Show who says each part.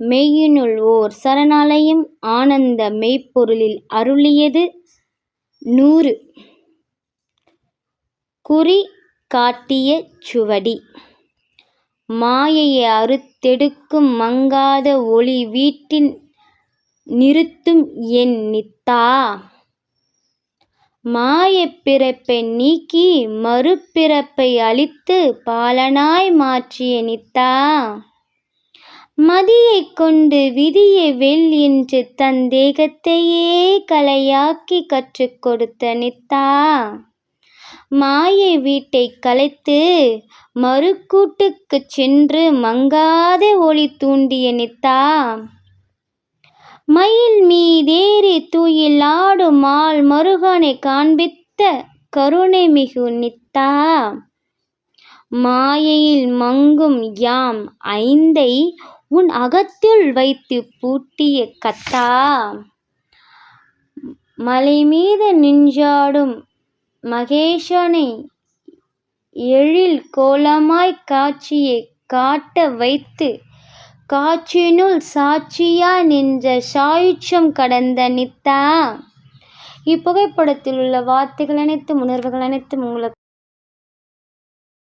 Speaker 1: மெய்யினுள் ஓர் சரணாலயம் ஆனந்த மெய்ப்பொருளில் அருளியது நூறு. குறி காட்டிய சுவடி. மாயையை அறுத்தெடுக்கும் மங்காத ஒளி வீட்டின் நிறுத்தும் என் நித்தா. மாய பிறப்பை நீக்கி மறுபிறப்பை அழித்து பாலனாய் மாற்றிய நித்தா. மதியைக் கொண்டு விதியை வெல் என்று தன் தேகத்தையே கலையாக்கி கற்றுக் கொடுத்த நித்தா. மாயை வீட்டை கலைத்து மறுக்கூட்டுக்குச் சென்று மங்காத ஒளி தூண்டிய நித்தா. மயில் மீதேறி தூயில் ஆடும் ஆள் மருகனை காண்பித்த கருணை மிகு நித்தா. மாயையில் மங்கும் யாம் ஐந்தை உன் அகத்தில் வைத்து பூட்டிய கத்தா மலைமீது நின்றாடும் மகேஷனை எழில் கோலமாய் காட்சியை காட்ட வைத்து காட்சியினுள் சாட்சியா நின்ற சாயுட்சம் கடந்த நித்தா. இப்புகைப்படத்தில் உள்ள வார்த்தைகள் அனைத்தும் உணர்வுகள் அனைத்தும் உங்களுக்கு